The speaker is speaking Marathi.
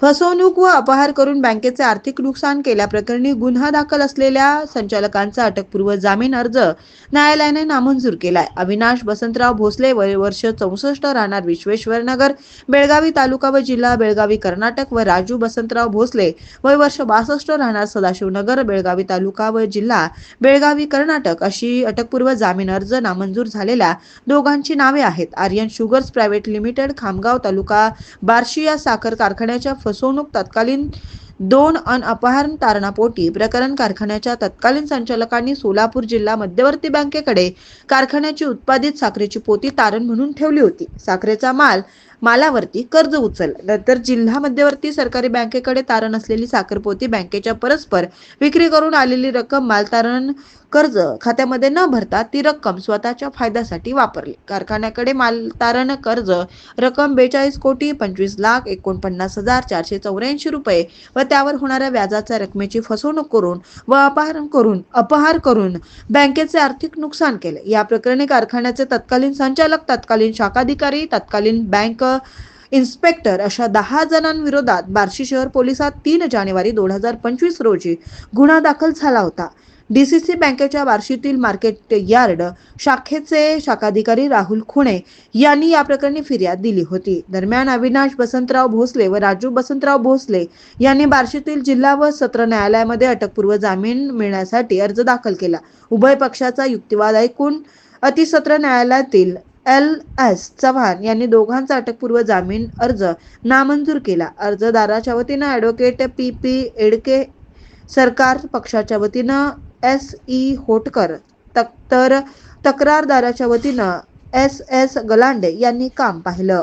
फसवणूक व अपहार करून बँकेचे आर्थिक नुकसान केल्याप्रकरणी गुन्हा दाखल असलेल्या संचालकांचा अटकपूर्व जामीन अर्ज न्यायालयाने नामंजूर केलाय. अविनाश बसंतराव भोसले वर्ष चौसष्ट राहणार विश्वेश्वर नगर बेळगावी तालुका व जिल्हा बेळगावी कर्नाटक व राजू बसंतराव भोसले वय वर्ष बासष्ट राहणार सदाशिवनगर बेळगावी तालुका व जिल्हा बेळगावी कर्नाटक अशी अटकपूर्व जामीन अर्ज नामंजूर झालेल्या दोघांची नावे आहेत. Aryan sugars private limited Khamgaon taluka Barshi या साखर कारखान्याच्या फसवणूक तत्कालीन दोन अन अपहरण तारणापोटी प्रकरण कारखान्याच्या तत्कालीन संचालकांनी सोलापूर जिल्हा मध्यवर्ती बँकेकडे कारखान्याची उत्पादित साखरेची पोती तारण म्हणून ठेवली होती. साखरेचा माल मालावरती कर्ज उचल. नंतर जिल्हा मध्यवर्ती सरकारी बँकेकडे तारण असलेली साखरपोती बँकेच्या परस्पर विक्री करून आलेली रक्कम मालतारण कर्ज खात्यामध्ये न भरता ती रक्कम स्वतःच्या फायद्यासाठी वापरली. कारखान्याकडे मालतारण कर्ज रक्कम बेचाळीस कोटी पंचवीस लाख एकोणपन्नास हजार चारशे चौऱ्याऐंशी रुपये व त्यावर होणाऱ्या व्याजाच्या रकमेची फसवणूक करून व अपहरण करून अपहार करून बँकेचे आर्थिक नुकसान केले. या प्रकरणी कारखान्याचे तत्कालीन संचालक तत्कालीन शाखाधिकारी तत्कालीन बँक इन्स्पेक्टर अशा दहा जणांविरोधात बार्शी शहर पोलिसात तीन जानेवारी दोन हजार पंचवीस रोजी गुन्हा दाखल झाला होता. डीसीसी बँकेच्या बार्शीतील मार्केट यार्ड शाखेचे शाखाधिकारी राहुल खुणे यांनी या प्रकरणी फिर्याद दिली होती. दरम्यान अविनाश बसंतराव भोसले व राजू बसंतराव भोसले यांनी बार्शीतील जिल्हा व सत्र न्यायालयामध्ये अटकपूर्व जामीन मिळण्यासाठी अर्ज दाखल केला. उभय पक्षाचा युक्तिवाद ऐकून अतिसत्र न्यायालयातील एल एस चव्हाण यांनी दोघांचा अटकपूर्व जामीन अर्ज नामंजूर केला. अर्जदाराच्या वतीनं ॲडव्होकेट पी पी एडके सरकार पक्षाच्या वतीनं एस ई होटकर तक तर तक्रारदाराच्या वतीनं एस एस गलांडे यांनी काम पाहिलं.